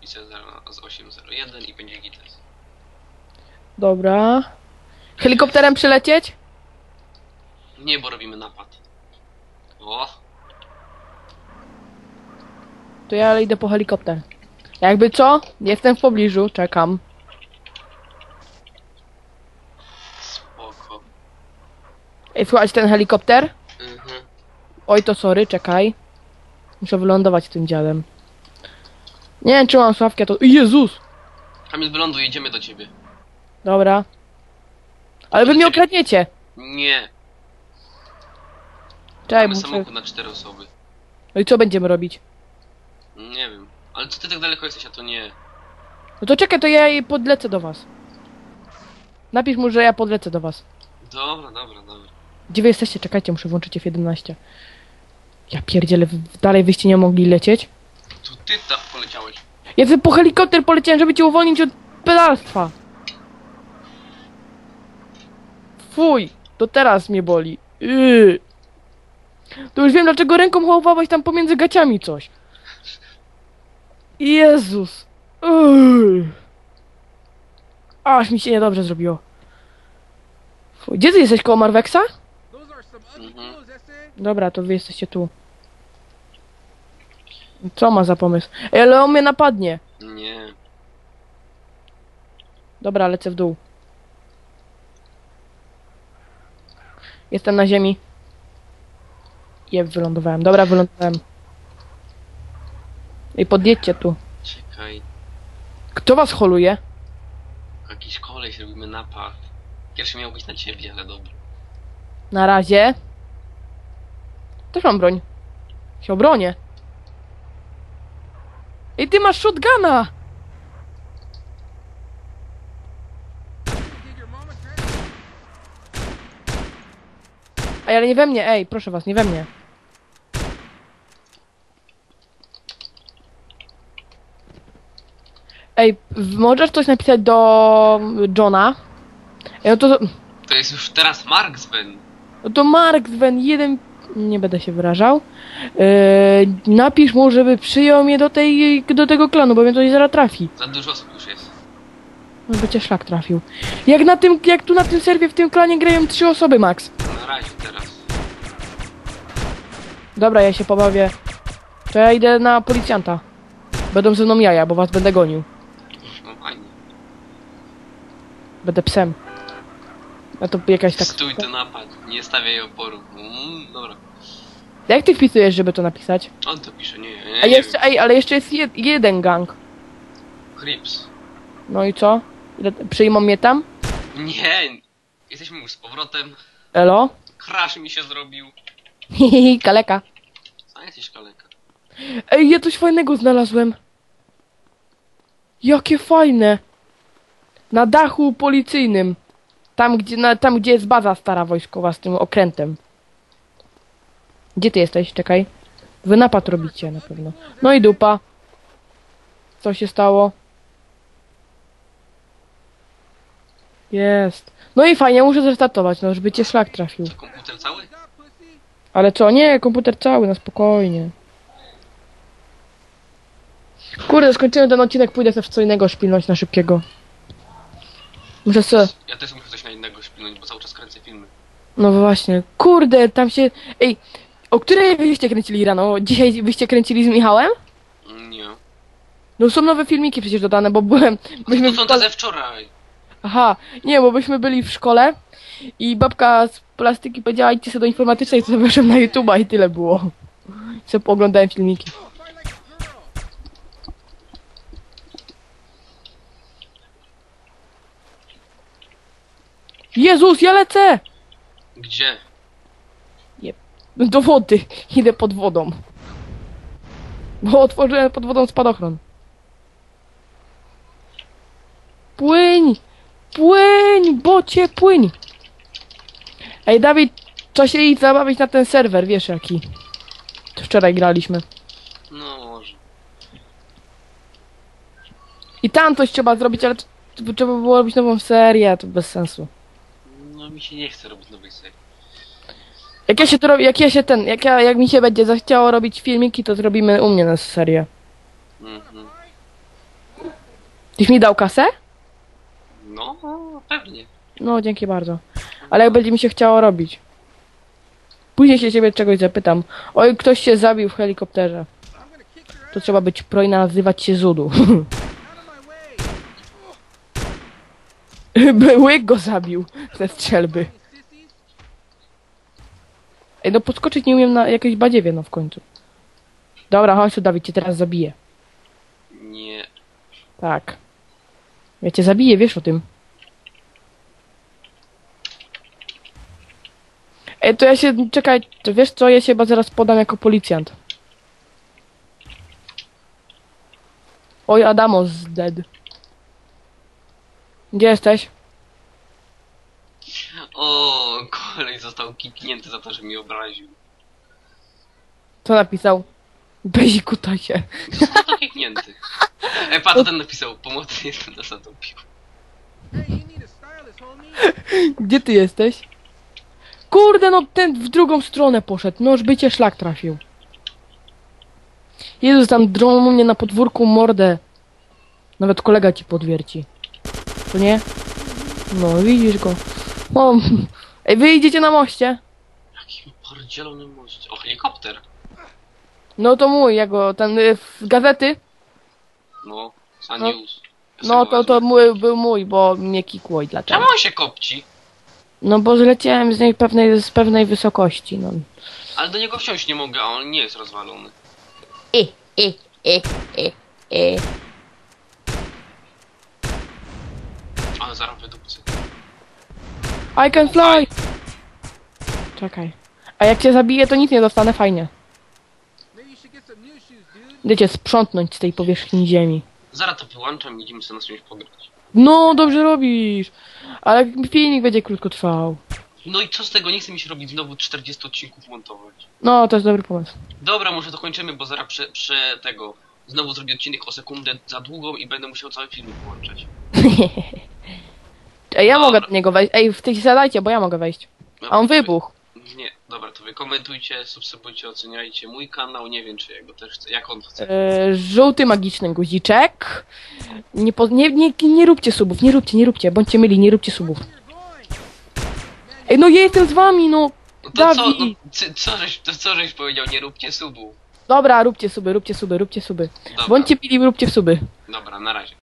Piszę z 801 i będzie gites. Dobra. Helikopterem przylecieć? Nie, bo robimy napad. O, To ja idę po helikopter. Jakby co? Jestem w pobliżu, czekam. spoko. Ej, słuchać ten helikopter? Mhm. Oj, to sorry, czekaj. Muszę wylądować tym dziadem. Nie wiem, czy mam sławkę, to... Jezus! Kamil, wyląduj, jedziemy do ciebie. Dobra. Ale wy mnie okradniecie! Nie, Czekaj, mamy muszę... samochód na cztery osoby. No i co będziemy robić? Nie wiem. Ale co ty tak daleko jesteś, a to nie. No to czekaj, to ja jej podlecę do was. Napisz mu, że ja podlecę do was. Dobra, dobra, dobra. Gdzie wy jesteście? Czekajcie, muszę włączyć F11. Ja pierdzielę, w- dalej wyście nie mogli lecieć? Ty tam poleciałeś. Ja sobie po helikopter poleciałem, żeby cię uwolnić od pedalstwa. Fuj, to teraz mnie boli. Yy. To już wiem, dlaczego ręką chowałeś tam pomiędzy gaciami coś. Jezus. Yy. Aż mi się niedobrze zrobiło. Fuj. Gdzie ty jesteś koło Marweksa? Mhm. Dobra, to wy jesteście tu. Co ma za pomysł? Ej, ale on mnie napadnie. Nie. Dobra, lecę w dół. Jestem na ziemi. Je, wylądowałem. Dobra, wylądowałem. Ej, podjedźcie tu. Czekaj. Kto was holuje? Jakiś koleś, robimy napad. Pierwszy miał być na ciebie, ale dobra. Na razie. Też mam broń. Się obronię. Ej, ty masz shotguna! Ej, ale nie we mnie, ej, proszę was, nie we mnie. Ej, możesz coś napisać do Johna? Ej, no to, To jest już teraz Marksman. no to Mark Sven, jeden, nie będę się wyrażał. Eee, napisz mu, żeby przyjął mnie do tej, do tego klanu, bo mnie to zaraz trafi. Za dużo osób już jest. No by cię szlak trafił. Jak na tym, jak tu na tym serwie w tym klanie grają trzy osoby max. Na razie teraz. Dobra, ja się pobawię. To ja idę na policjanta. Będą ze mną jaja, bo was będę gonił. No fajnie. Będę psem. A to jakaś tak... Stój ten napad. Nie stawiaj oporu. Mm, dobra. Jak ty wpisujesz, żeby to napisać? On to pisze, nie. nie A jeszcze, ej, ale jeszcze jest jed, jeden gang. Crips. No i co? Ile, przyjmą mnie tam? Nie. Jesteśmy już z powrotem. Elo? Crash mi się zrobił. Hihihi, kaleka. A jesteś kaleka. Ej, ja coś fajnego znalazłem. Jakie fajne. Na dachu policyjnym. Tam gdzie, na, tam, gdzie jest baza stara wojskowa z tym okrętem. Gdzie ty jesteś? Czekaj. Wy napad robicie na pewno. No i dupa. Co się stało? Jest. No i fajnie, muszę zrestartować, no żeby cię szlak trafił. Komputer cały? Ale co? Nie, komputer cały, na spokojnie. Kurde, skończyłem ten odcinek, pójdę sobie w co innego szpilnąć na szybkiego. Muszę sobie... Ja też muszę coś na innego szpilnąć, bo cały czas kręcę filmy. No właśnie. Kurde, tam się... Ej, o której wyście kręcili rano? Dzisiaj wyście kręcili z Michałem? Nie. No są nowe filmiki przecież dodane, bo byłem... Myśmy To w są te ze wczoraj. Aha, nie, bo byśmy byli w szkole i babka z plastyki powiedziała idźcie sobie do informatycznej, to weszłem na YouTube'a i tyle było. I sobie pooglądałem filmiki. Jezus, ja lecę! Gdzie? Do wody. Idę pod wodą. Bo otworzyłem pod wodą spadochron. Płyń! Płyń! Bocie, płyń! Ej, Dawid, trzeba się iść zabawić na ten serwer, wiesz jaki. To wczoraj graliśmy. No może. I tam coś trzeba zrobić, ale trzeba było robić nową serię, to bez sensu. No mi się nie chce robić nowej serii. Jak ja się to robi, jak ja się ten, jak ja, jak mi się będzie zachciało robić filmiki, to zrobimy u mnie na serię. Mhm. Tyś mi dał kasę? No, pewnie. No, dzięki bardzo. Ale jak będzie mi się chciało robić. Później się ciebie czegoś zapytam. Oj, ktoś się zabił w helikopterze. To trzeba być pro i nazywać się Zudu. Łyk go zabił ze strzelby. Ej, no podskoczyć nie umiem na jakiejś badziewie, no w końcu. Dobra, chodź tu, Dawid, cię teraz zabiję. Nie. Tak. Ja cię zabiję, wiesz o tym. Ej, to ja się, czekaj, to wiesz co, ja się chyba zaraz podam jako policjant. Oj, Adamos dead. Gdzie jesteś? O, kolej został kiknięty za to, że mi obraził. Co napisał? Bezi kutasie. Został kiknięty. E, patrz, ten napisał, pomocy jestem na homie. Gdzie ty jesteś? Kurde, no ten w drugą stronę poszedł. No już by cię szlak trafił. Jezus, tam drą mnie na podwórku mordę. Nawet kolega ci podwierci. To nie? No, widzisz go. O, ej, wy idziecie na moście? Jakim pordzielonym moście. O, helikopter. No to mój, ja go, ten y, w gazety. No, za No. news. Ja No sobie to, to wezmę. mój, był mój, bo mnie kikło i dlaczego? Czemu on się kopci? No bo zleciałem z niej pewnej, z pewnej wysokości, no. Ale do niego wsiąść nie mogę, a on nie jest rozwalony. I, i, i, i, i. Zaraz wydupcy. I can fly! Czekaj. A jak cię zabiję, to nic nie dostanę, fajnie. Idę cię sprzątnąć z tej powierzchni ziemi. Zaraz to wyłączam i idziemy sobie na czymś pograć. No, dobrze robisz! Ale filmik będzie krótko trwał. No i co z tego? Nie chce mi się robić znowu 40 odcinków montować. No, to jest dobry pomysł. Dobra, może dokończymy, bo zaraz prze, tego... Znowu zrobię odcinek o sekundę za długą i będę musiał cały film włączać. Ej, ja Dobra. mogę do niego wejść. Ej, w tej zadajcie, bo ja mogę wejść. A on wybuchł. Nie, dobra, to wy komentujcie, subskrybujcie, oceniajcie mój kanał, nie wiem czy jego też chce, jak on chce. E, żółty magiczny guziczek. Nie, po, nie, nie, nie róbcie subów, nie róbcie, nie róbcie. Bądźcie myli, nie róbcie subów. Ej, no ja jestem z wami, no. No to co, no, Dawid. co, co, żeś, to co żeś powiedział, nie róbcie subu. Dobra, róbcie suby, róbcie suby, róbcie suby. Dobra, Bądźcie pili, róbcie suby. dobra, na razie.